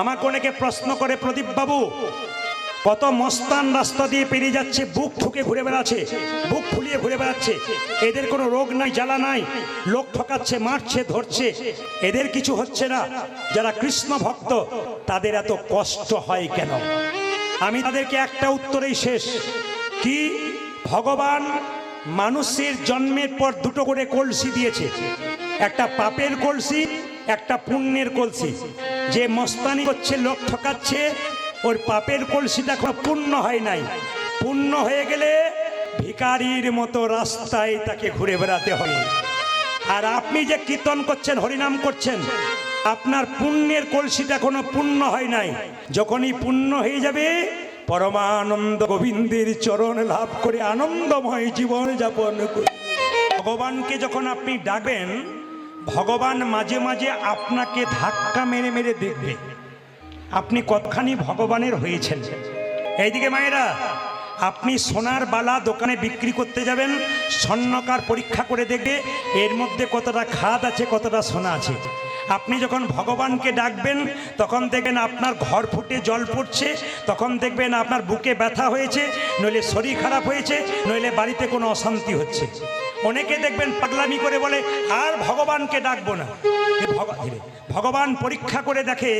আমাকে অনেকে প্রশ্ন করে প্রদীপ বাবু, কত মস্তান রাস্তা দিয়ে পেরিয়ে যাচ্ছে, বুক ঠুকে ঘুরে বেড়াচ্ছে, বুক ফুলিয়ে ঘুরে বেড়াচ্ছে। এদের কোনো রোগ নাই, জ্বালা নাই, লোক ঠকাচ্ছে, মারছে, ধরছে। এদের কিছু হচ্ছে না। যারা কৃষ্ণ ভক্ত, তাদের এত কষ্ট হয় কেন? আমি তাদেরকে একটা উত্তরেই শেষ। কি? ভগবান মানুষের জন্মের পর দুটো করে কলসি দিয়েছে। একটা পাপের কলসি, একটা পুণ্যের কলসি। যে মস্তানি করছে লোক ঠকাচ্ছে, ওর পাপের কলসিটা এখনও পূর্ণ হয় নাই। পূর্ণ হয়ে গেলে ভিকারির মতো রাস্তায় তাকে ঘুরে বেড়াতে হবে। আর আপনি যে কীর্তন করছেন, হরিনাম করছেন, আপনার পুণ্যের কলসিটা কোনো পূর্ণ হয় নাই। যখনই পূর্ণ হয়ে যাবে, পরমানন্দ গোবিন্দের চরণ লাভ করে আনন্দময় জীবন যাপন ভগবানকে যখন আপনি ডাকবেন ভগবান মাঝে মাঝে আপনাকে ধাক্কা মেরে মেরে দেখবে। আপনি কতখানি ভগবানের হয়েছেন। এইদিকে মায়েরা, আপনি সোনার বালা দোকানে বিক্রি করতে যাবেন, স্বর্ণকার পরীক্ষা করে দেখবে, এর মধ্যে কতটা খাদ আছে, কতটা সোনা আছে। আপনি যখন ভগবানকে ডাকবেন, তখন দেখবেন আপনার ঘর ফুটে জল পড়ছে, তখন দেখবেন আপনার বুকে ব্যথা হয়েছে, নইলে শরীর খারাপ হয়েছে, নইলে বাড়িতে কোনো অশান্তি হচ্ছে অনেকে দেখবেন পাগলামি করে বলে, আর ভগবানকে ডাকবো না এ। ভগবান পরীক্ষা করে দেখে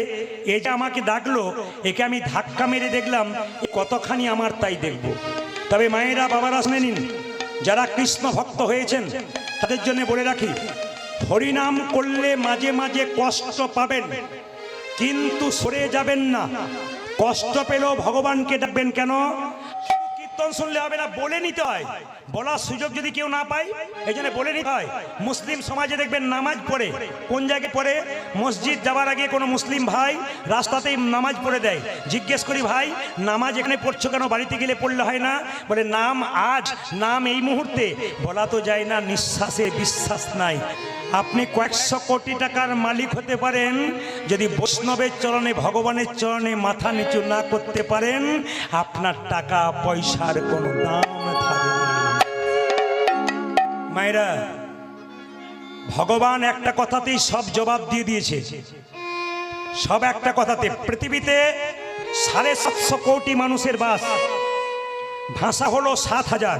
এই যে আমাকে ডাকলো, একে আমি ধাক্কা মেরে দেখলাম, এ কতখানি আমার তাই দেখব তবে মায়েরা, বাবারা শুনে নিন, যারা কৃষ্ণ ভক্ত হয়েছেন, তাদের জন্য বলে রাখি হরিনাম করলে মাঝে মাঝে কষ্ট পাবেন, কিন্তু সরে যাবেন না। কষ্ট পেলেও ভগবানকে ডাকবেন কেন? কীর্তন শুনলে হবে না, বলে নিতে হয়। বলার সুযোগ যদি কেউ না পায় এই জন্য বলে নিতে হয়। মুসলিম সমাজে দেখবেন নামাজ পড়ে, কোন জায়গায় পড়ে? মসজিদ যাওয়ার আগে কোনো মুসলিম ভাই রাস্তাতেই নামাজ পড়ে দেয়। জিজ্ঞেস করি, ভাই, নামাজ এখানে পড়ছো কেন? বাড়িতে গেলে পড়লে হয় না? বলে, নাম আজ, নাম এই মুহূর্তে। বলা তো যায় না, নিঃশ্বাসে বিশ্বাস নাই। আপনি কয়েকশো কোটি টাকার মালিক হতে পারেন। যদি বৈষ্ণবের চরণে, ভগবানের চরণে মাথা নিচু না করতে পারেন, আপনার টাকা পয়সার কোনো থাকবে মায়েরা, ভগবান একটা কথাতেই সব জবাব দিয়ে দিয়েছে। সব একটা কথাতে, পৃথিবীতে সাড়ে সাতশো কোটি মানুষের বাস। ভাষা হলো সাত হাজার।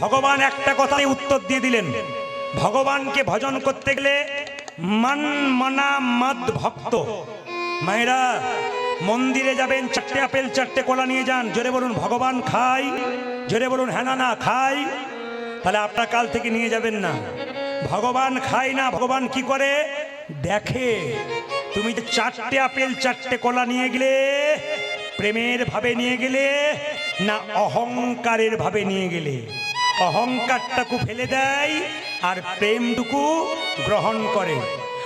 ভগবান একটা কথাই উত্তর দিয়ে দিলেন। ভগবানকে ভজন করতে গেলে মন মনা মদ ভক্ত। মায়েরা মন্দিরে যাবেন, চারটে আপেল, চারটে কলা নিয়ে যান। জোরে বলুন, ভগবান খাই। জোরে বলুন হ্যাঁ না খাই। তাহলে আপনার কাল থেকে নিয়ে যাবেন না। ভগবান খায় না, ভগবান কি করে? দেখে, তুমি যে চারটে আপেল, চারটে কলা নিয়ে গেলে, প্রেমের ভাবে নিয়ে গেলে, না অহংকারের ভাবে নিয়ে গেলে? অহংকারটাকু ফেলে দেয় আর প্রেমটুকু গ্রহণ করে।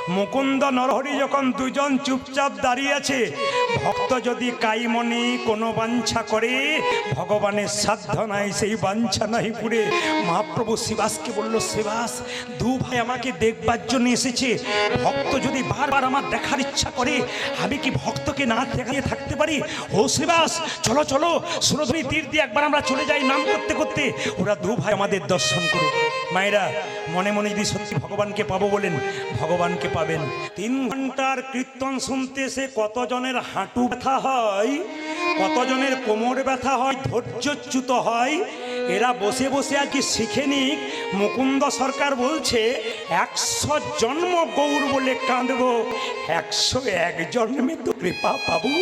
মুকুন্দ নরহরি যখন দুজন চুপচাপ দাঁড়িয়ে আছে ভক্ত যদি কাইমনে কোনো বাঞ্ছা করে, ভগবানের সাধ্য নাই, সেই বাঞ্ছা নাই পুরে। মহাপ্রভু শিবাসকে বলল, শিবাস, দু ভাই আমাকে দেখবার জন্য এসেছে। ভক্ত যদি বারবার আমার দেখার ইচ্ছা করে, আমি কি ভক্তকে না দেখাইয়ে থাকতে পারি? ও শিবাস, চলো চলো। সুরধনী তীর দিয়ে একবার আমরা চলে যাই নাম করতে করতে। ওরা দু ভাই আমাদের দর্শন করুক। মায়েরা, মনে মনে যদি সত্যি ভগবানকে পাবো বলেন, ভগবানকে পাবেন। তিন ঘণ্টার কীর্তন শুনতে এসে কতজনের হাঁটু ব্যথা হয়, কতজনের কোমর ব্যথা হয়, ধৈর্যচ্যুত হয়, এরা বসে বসে আর কি শিখে নিক। মুকুন্দ সরকার বলছে, একশো জন্ম গৌর বলে কাঁদবো, একশো এক জন্মে তো কৃপা পাবো।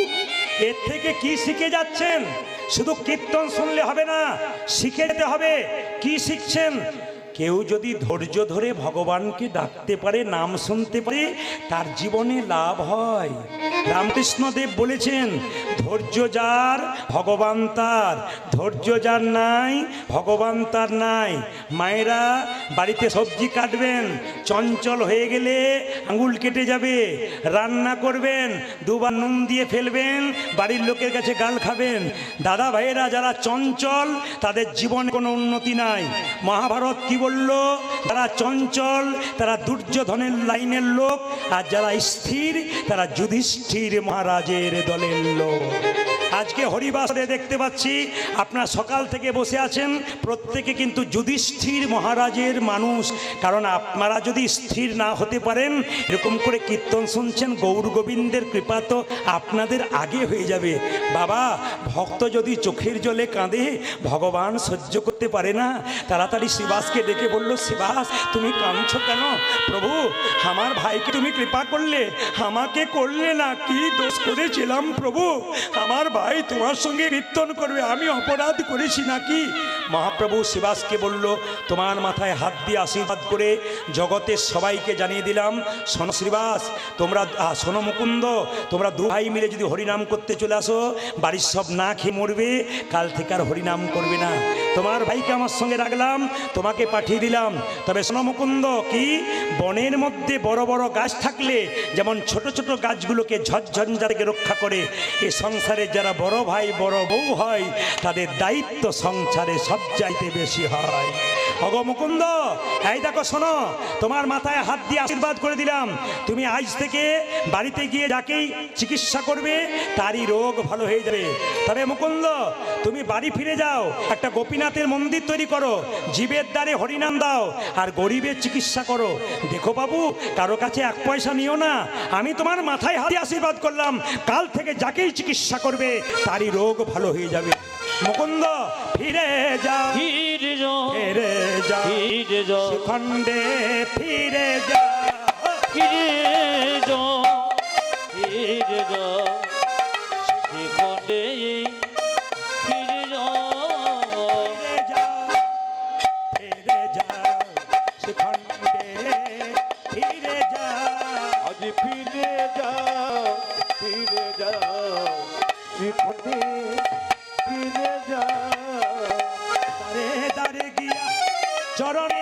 এর থেকে কি শিখে যাচ্ছেন? শুধু কীর্তন শুনলে হবে না, শিখে যেতে হবে। কি শিখছেন? কেউ যদি ধৈর্য ধরে ভগবানকে ডাকতে পারে, নাম শুনতে পারে, তার জীবনে লাভ হয়। রামকৃষ্ণদেব বলেছেন, ধৈর্য যার, ভগবান তার। ধৈর্য যার নাই, ভগবান তার নাই। মায়েরা বাড়িতে সবজি কাটবেন, চঞ্চল হয়ে গেলে আঙুল কেটে যাবে। রান্না করবেন, দুবার নুন দিয়ে ফেলবেন, বাড়ির লোকের কাছে গাল খাবেন। দাদা ভাইয়েরা যারা চঞ্চল, তাদের জীবনে কোনো উন্নতি নাই। মহাভারত কি বলল যারা চঞ্চল, তারা দুর্যোধনের লাইনের লোক, আর যারা স্থির, তারা যুধিষ্ঠির মহারাজের দলের লোক। আজকে হরিবাসরে দেখতে পাচ্ছি, আপনার সকাল থেকে বসে আছেন, প্রত্যেকে কিন্তু যুধিষ্ঠির মহারাজের মানুষ। কারণ আপনারা যদি স্থির না হতে পারেন, এরকম করে কীর্তন শুনছেন, গৌর গোবিন্দের কৃপা তো আপনাদের আগে হয়ে যাবে। বাবা, ভক্ত যদি চোখের জলে কাঁদে, ভগবান সহ্য করতে পারে না। তাড়াতাড়ি শিবাসকে ডেকে বলল, শিবাস, তুমি কাঁদছ কেন? প্রভু, আমার ভাইকে তুমি কৃপা করলে, আমাকে করলে না, কি দোষ করেছিলাম প্রভু? আমার ভাই তোমার সঙ্গে কীর্তন করবে আমি অপরাধ করেছি নাকি? মহাপ্রভু শিবাসকে বলল, তোমার মাথায় হাত দিয়ে আশীর্বাদ করে জগতের সবাইকে জানিয়ে দিলাম, শোনো শ্রীবাস তোমরা শোনো মুকুন্দ, তোমরা দু ভাই মিলে যদি হরিনাম করতে চলে আসো, বাড়ির সব না খেয়ে মরবে, কাল থেকে আর হরিনাম করবে না। তোমার ভাইকে আমার সঙ্গে রাখলাম, তোমাকে পাঠিয়ে দিলাম। তবে শোনো মুকুন্দ, কি? বনের মধ্যে বড় বড় গাছ থাকলে, যেমন ছোট ছোট গাছগুলোকে ঝড়ঝঞ্ঝা থেকে রক্ষা করে, এ সংসারে যারা বড় ভাই, বড় বউ হয়, তাদের দায়িত্ব সংসারে সব চাইতে বেশি হয়। অগ মুকুন্দ, এই দেখো শোনো, তোমার মাথায় হাত দিয়ে আশীর্বাদ করে দিলাম। তুমি আজ থেকে বাড়িতে গিয়ে যাকেই চিকিৎসা করবে, তারই রোগ ভালো হয়ে যাবে। তবে মুকুন্দ, তুমি বাড়ি ফিরে যাও, একটা গোপীনাথের মন্দির তৈরি করো, জীবের দ্বারে হরিনাম দাও, আর গরিবের চিকিৎসা করো। দেখো বাবু, কারও কাছে এক পয়সা নিও না, আমি তোমার মাথায় হাত আশীর্বাদ করলাম, কাল থেকে যাকেই চিকিৎসা করবে, তারই রোগ ভালো হয়ে যাবে। মুকুন্দ ফিরে যাও ফিরে যাও ফিরে যাও ফিরে যাও খণ্ডে ফিরে যাও ফিরে যাও ফিরে যাও চরণে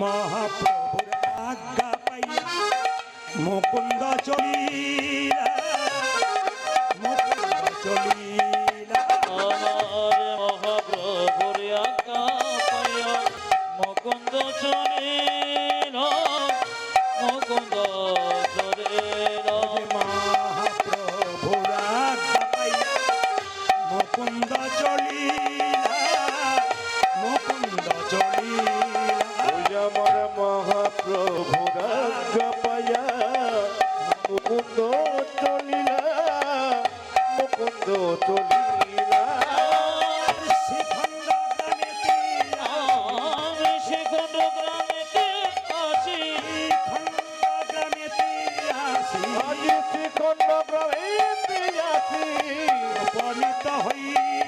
মহাপ্রভুর আজ্ঞা পাইয়া মুকুন্দ চলিলা শ্রীখণ্ড প্রভৃতি উপনীত হইলা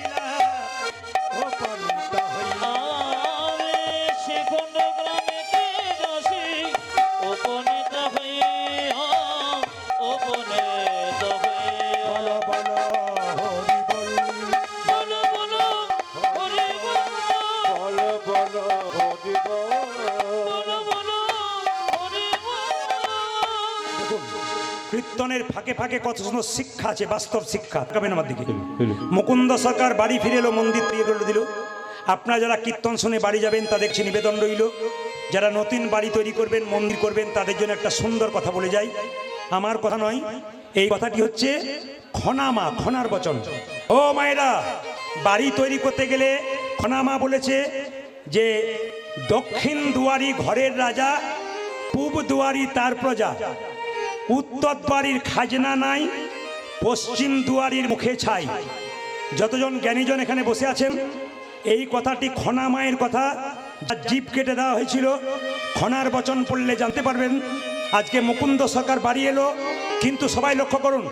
কীর্তনের ফাঁকে ফাঁকে কত সুন্দর শিক্ষা আছে? বাস্তব শিক্ষা। তাকাবেন আমার দিকে। মুকুন্দ সরকার বাড়ি ফিরে এলো মন্দির তৈরি করে দিল। আপনারা যারা কীর্তন শুনে বাড়ি যাবেন তাদের কাছে নিবেদন রইল। যারা নতুন বাড়ি তৈরি করবেন মন্দির করবেন তাদের জন্য একটা সুন্দর কথা বলে যাই। আমার কথা নয় এই কথাটি হচ্ছে খনামা খনার বচন। ও মায়েরা বাড়ি তৈরি করতে গেলে খনামা বলেছে যে দক্ষিণ দুয়ারি ঘরের রাজা পূব দুয়ারি তার প্রজা। উত্তর দুয়ারির খাজনা নাই, পশ্চিম দুয়ারির মুখে ছাই। যতজন জ্ঞানীজন এখানে বসে আছেন, এই কথাটি খনা মায়ের কথা জীব কেটে দেওয়া হয়েছিল, খনার বচন পড়লে জানতে পারবেন। আজকে মুকুন্দ সরকার বাড়ি এলো, কিন্তু সবাই লক্ষ্য করুন,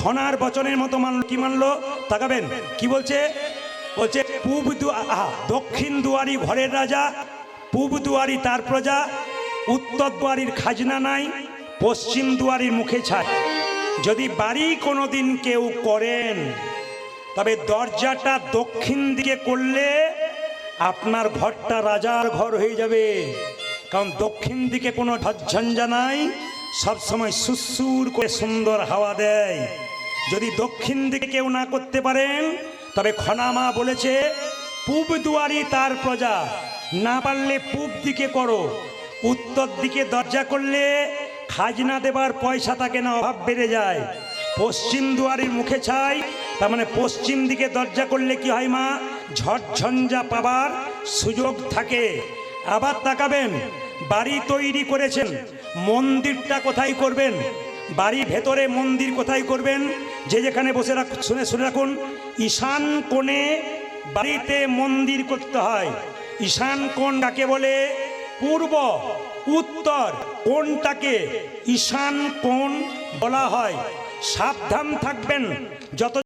খনার বচনের মতো মানল, কি মানলো? তাকাবেন, কি বলছে? বলছে, পূব দক্ষিণ দুয়ারি ঘরের রাজা, পূব দুয়ারি তার প্রজা, উত্তর দুয়ারির খাজনা নাই পশ্চিম দুয়ারির মুখে ছাড়। যদি বাড়ি কোনোদিন কেউ করেন, তবে দরজাটা দক্ষিণ দিকে করলে আপনার ঘরটা রাজার ঘর হয়ে যাবে। কারণ দক্ষিণ দিকে কোনো ঝঞ্ঝা নাই সবসময় সুসুর করে সুন্দর হাওয়া দেয়। যদি দক্ষিণ দিকে কেউ না করতে পারেন, তবে খনামা বলেছে, পূব দুয়ারি তার প্রজা। না পারলে পূব দিকে করো, উত্তর দিকে দরজা করলে খাজনা দেবার পয়সা থাকে না, অভাব বেড়ে যায়। পশ্চিম দুয়ারের মুখে ছাই, তার মানে পশ্চিম দিকে দরজা করলে কি হয় মা? ঝটঝঞ্ঝা পাবার সুযোগ থাকে। আবার তাকাবেন, বাড়ি তৈরি করেছেন, মন্দিরটা কোথায় করবেন? বাড়ি ভেতরে মন্দির কোথায় করবেন? যে যেখানে বসে রাখ, শুনে শুনে রাখুন, ঈশান কোণে বাড়িতে মন্দির করতে হয়। ঈশান কোণ কাকে বলে? পূর্ব। উত্তর কোনটাকে ঈশান কোন বলা হয়? সাবধান থাকবেন। যত